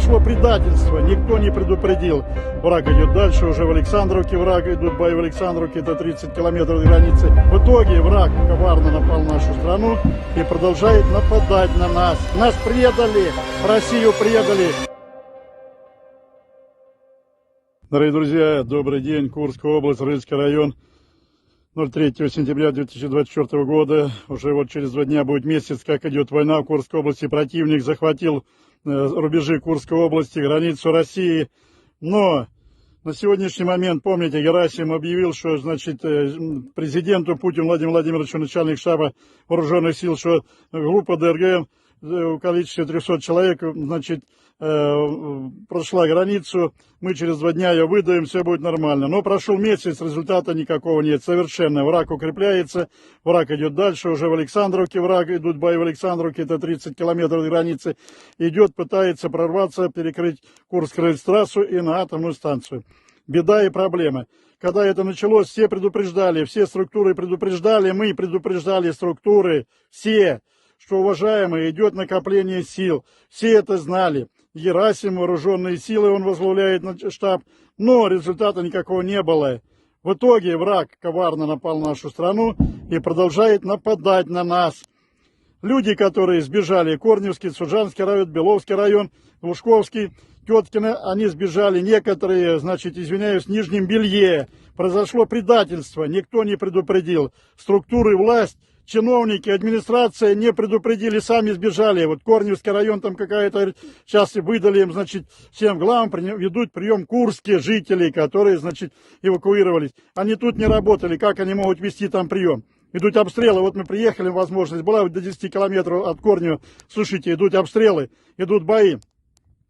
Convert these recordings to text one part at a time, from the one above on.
Произошло предательство, никто не предупредил. Враг идет дальше, уже в Александровке враг, идут бои в Александровке, это 30 километров от границы. В итоге враг коварно напал на нашу страну и продолжает нападать на нас. Нас предали, Россию предали. Дорогие друзья, добрый день. Курская область, Рыльский район. 03 сентября 2024 года. Уже вот через два дня будет месяц, как идет война в Курской области. Противник захватил э, рубежи Курской области, границу России. Но на сегодняшний момент, помните, Герасим объявил, что, значит, э, президенту Путину Владимиру Владимировичу, начальник штаба вооруженных сил, что группа ДРГ количестве 300 человек, значит, э, прошла границу, мы через два дня ее выдаем, все будет нормально. Но прошел месяц, результата никакого нет, совершенно. Враг укрепляется, враг идет дальше, уже в Александровке враг, идут бои в Александровке, это 30 километров границы, идет, пытается прорваться, перекрыть Курск-Рельстрассу и на атомную станцию. Беда и проблема. Когда это началось, все предупреждали, все структуры предупреждали, мы предупреждали структуры, все, что, уважаемые, идет накопление сил. Все это знали. Герасим, вооруженные силы, он возглавляет штаб, но результата никакого не было. В итоге враг коварно напал на нашу страну и продолжает нападать на нас. Люди, которые сбежали, Корневский, Суджанский район, Беловский район, Лужковский, Теткино, они сбежали, некоторые, значит, извиняюсь, в Нижнем Белье. Произошло предательство, никто не предупредил. Структуры власть, чиновники, администрация не предупредили, сами сбежали. Вот Корневский район там какая-то, сейчас выдали им, значит, всем главам, ведут прием курские жители, которые, значит, эвакуировались. Они тут не работали, как они могут вести там прием? Идут обстрелы, вот мы приехали, возможность была до 10 километров от Корнева. Слушайте, идут обстрелы, идут бои.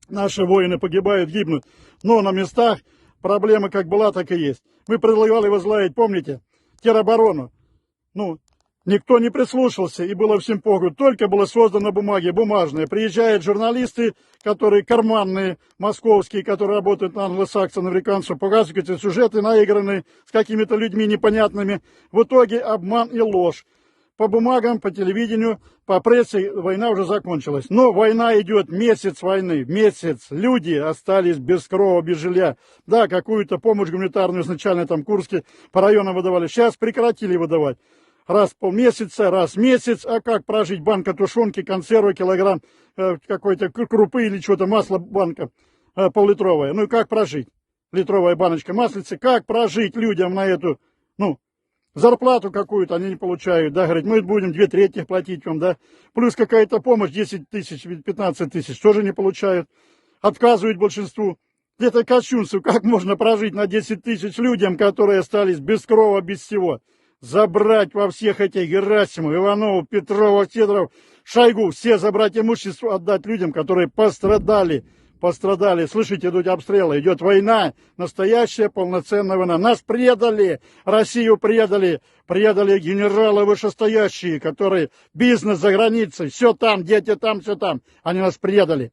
Наши воины погибают, гибнут. Но на местах проблема как была, так и есть. Мы предлагали возглавить, помните, тероборону. Ну, никто не прислушался, и было всем похуй. Только было создано бумаги, бумажные. Приезжают журналисты, которые карманные, московские, которые работают на англосаксов, американцев, показывают эти сюжеты наигранные с какими-то людьми непонятными. В итоге обман и ложь. По бумагам, по телевидению, по прессе война уже закончилась. Но война идет, месяц войны, месяц. Люди остались без крова, без жилья. Да, какую-то помощь гуманитарную изначально там Курске по районам выдавали. Сейчас прекратили выдавать. Раз в полмесяца, раз в месяц. А как прожить? Банка тушенки, консервы, килограмм э, какой-то кру- крупы или что-то, масло банка э, пол-литровая. Ну и как прожить? Литровая баночка маслицы. Как прожить людям на эту, ну, зарплату какую-то они не получают, да, говорит, мы будем две трети платить вам, да, плюс какая-то помощь 10 тысяч, 15 тысяч, тоже не получают, отказывают большинству. Это кощунство, как можно прожить на 10 тысяч людям, которые остались без крова, без всего. Забрать во всех этих Герасимов, Иванову, Петрова, Сидоров, Шойгу, все забрать имущество, отдать людям, которые пострадали, пострадали. Слышите, идут обстрелы, идет война, настоящая полноценная война. Нас предали, Россию предали, предали генералы вышестоящие, которые бизнес за границей, все там, дети там, все там. Они нас предали,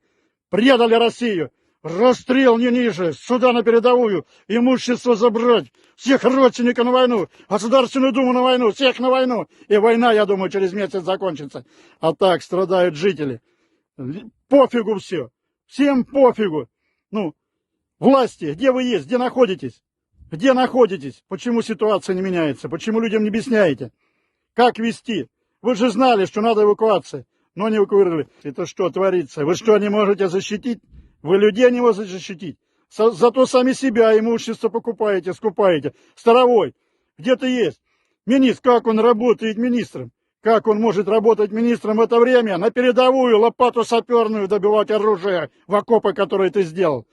предали Россию. Расстрел не ниже, сюда на передовую, имущество забрать, всех родственников на войну, Государственную Думу на войну, всех на войну. И война, я думаю, через месяц закончится. А так страдают жители. Пофигу все. Всем пофигу. Ну, власти, где вы есть, где находитесь? Где находитесь? Почему ситуация не меняется? Почему людям не объясняете? Как вести? Вы же знали, что надо эвакуация, но не эвакуировали. Это что творится? Вы что, не можете защитить? Вы людей не можете защитить. Со- зато сами себя имущество покупаете, скупаете. Старовой, где ты есть? Министр, как он работает министром? Как он может работать министром в это время? На передовую лопату саперную добивать оружие в окопы, которые ты сделал.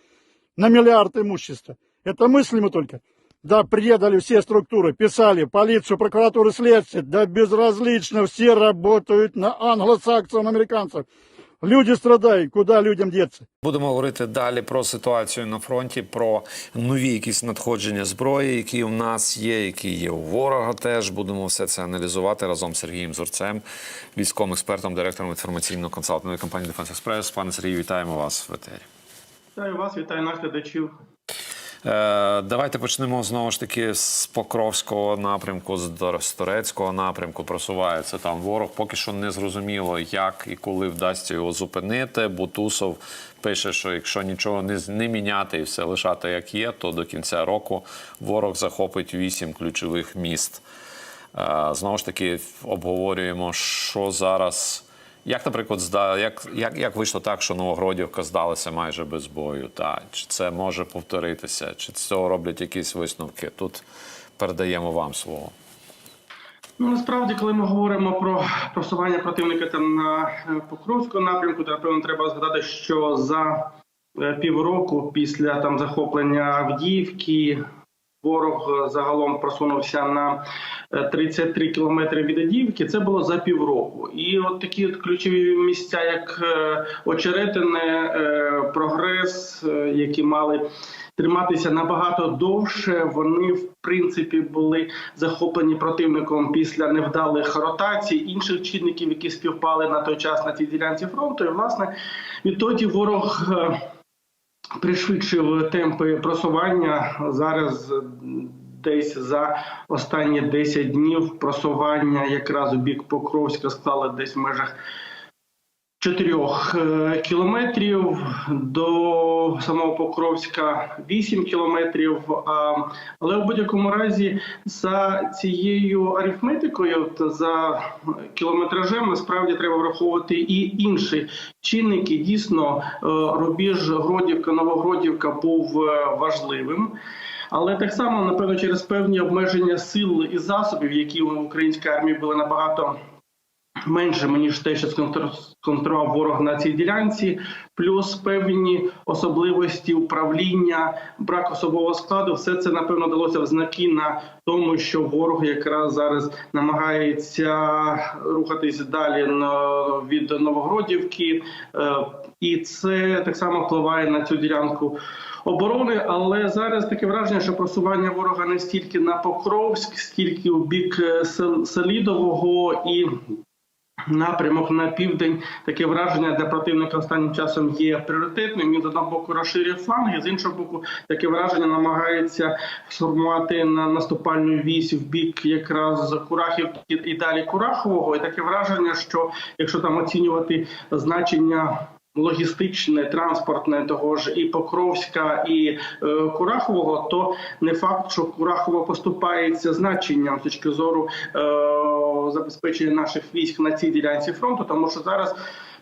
На миллиард имущества. Это мыслимо только. Да, предали все структуры, писали, полицию, прокуратуру, следствие. Да безразлично, все работают на англосаксов, американцев. Люди страдають, куди людям діться? Будемо говорити далі про ситуацію на фронті, про нові якісь надходження зброї, які в нас є, які є у ворога. Теж будемо все це аналізувати разом з Сергієм Зурцем, військовим експертом, директором інформаційно-консалтної компанії Defense Express. Пане Сергію, вітаємо вас в етері. Вітаю вас, вітаю наших глядачів. Е, давайте почнемо знову ж таки з Покровського напрямку, з Дор- з Торецького напрямку. Просувається там ворог. Поки що не зрозуміло, як і коли вдасться його зупинити. Бутусов пише, що якщо нічого не, не міняти і все лишати як є, то до кінця року ворог захопить вісім ключових міст. Е, Знову ж таки, обговорюємо, що зараз. Як, наприклад, зда... як, як, як вийшло так, що Новогродівка здалася майже без бою? Та? Чи це може повторитися? Чи з цього роблять якісь висновки? Тут передаємо вам слово. Ну, насправді, коли ми говоримо про просування противника там на е, Покровському напрямку, то напевно треба згадати, що за е, півроку після там захоплення Авдіївки ворог е, загалом просунувся на е, 33 кілометри від Авдіївки. Це було за півроку. І от такі от ключові місця, як е, Очеретине, е, Прогрес, е, які мали триматися набагато довше. Вони в принципі були захоплені противником після невдалих ротацій інших чинників, які співпали на той час на цій ділянці фронту. І власне відтоді ворог. Пришвидшив темпи просування зараз. Десь за останні 10 днів просування якраз у бік Покровська склали десь в межах 4 кілометрів до самого Покровська 8 кілометрів. Але в будь-якому разі за цією арифметикою за кілометражем насправді треба враховувати і інші чинники. Дійсно, е, рубіж Гродівка, Новогродівка був е, важливим. Але так само, напевно, через певні обмеження сил і засобів, які у українській армії були набагато меншими, ніж те, що сконцентрував ворог на цій ділянці, плюс певні особливості управління, брак особового складу, все це напевно далося в знаки на тому, що ворог якраз зараз намагається рухатись далі від Новогродівки, Е, і це так само впливає на цю ділянку. Оборони, але зараз таке враження, що просування ворога не стільки на Покровськ, скільки у бік е, Селідового і напрямок на південь. Таке враження для противника останнім часом є пріоритетним. Він з одного боку розширює фланги, з іншого боку, таке враження намагається сформувати на наступальну вісь в бік якраз Курахів і далі Курахового. І таке враження, що якщо там оцінювати значення. Логістичне, транспортне того ж і Покровська, і е, Курахового, то не факт, що Курахово поступається значенням з точки зору е, забезпечення наших військ на цій ділянці фронту, тому що зараз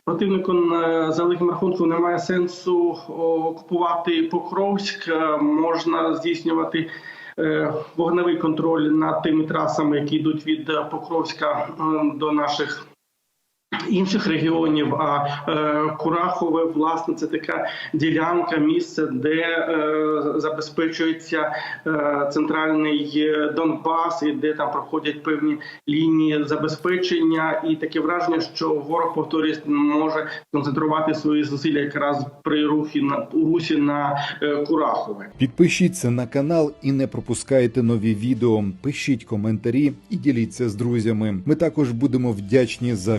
противнику е, за великим рахунком немає сенсу окупувати Покровськ, е, можна здійснювати. е, Вогневий контроль над тими трасами, які йдуть від Покровська до наших інших регіонів. А е, Курахове, власне, це така ділянка, місце, де е, забезпечується е, центральний Донбас, і де там проходять певні лінії забезпечення, і таке враження, що ворог повторюсь може концентрувати свої зусилля якраз при рухі на русі на Курахове. Підпишіться на канал і не пропускайте нові відео. Пишіть коментарі і діліться з друзями. Ми також будемо вдячні за